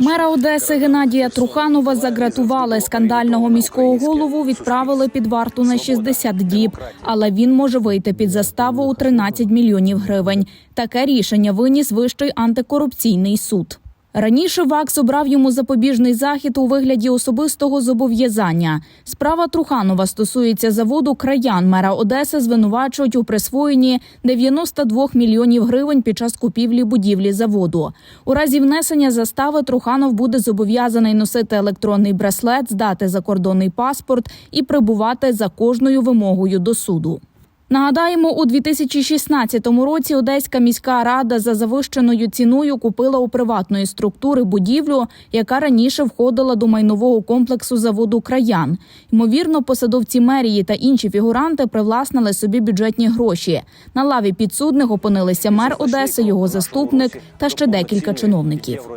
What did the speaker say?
Мера Одеси Геннадія Труханова загратували. Скандального міського голову відправили під варту на 60 діб, але він може вийти під заставу у 13 мільйонів гривень. Таке рішення виніс Вищий антикорупційний суд. Раніше ВАКС обрав йому запобіжний захід у вигляді особистого зобов'язання. Справа Труханова стосується заводу краян. Мера Одеси звинувачують у присвоєнні 92 мільйонів гривень під час купівлі будівлі заводу. У разі внесення застави Труханов буде зобов'язаний носити електронний браслет, здати закордонний паспорт і прибувати за кожною вимогою до суду. Нагадаємо, у 2016 році Одеська міська рада за завищеною ціною купила у приватної структури будівлю, яка раніше входила до майнового комплексу заводу краян. Ймовірно, посадовці мерії та інші фігуранти привласнили собі бюджетні гроші. На лаві підсудних опинилися мер Одеси, його заступник та ще декілька чиновників.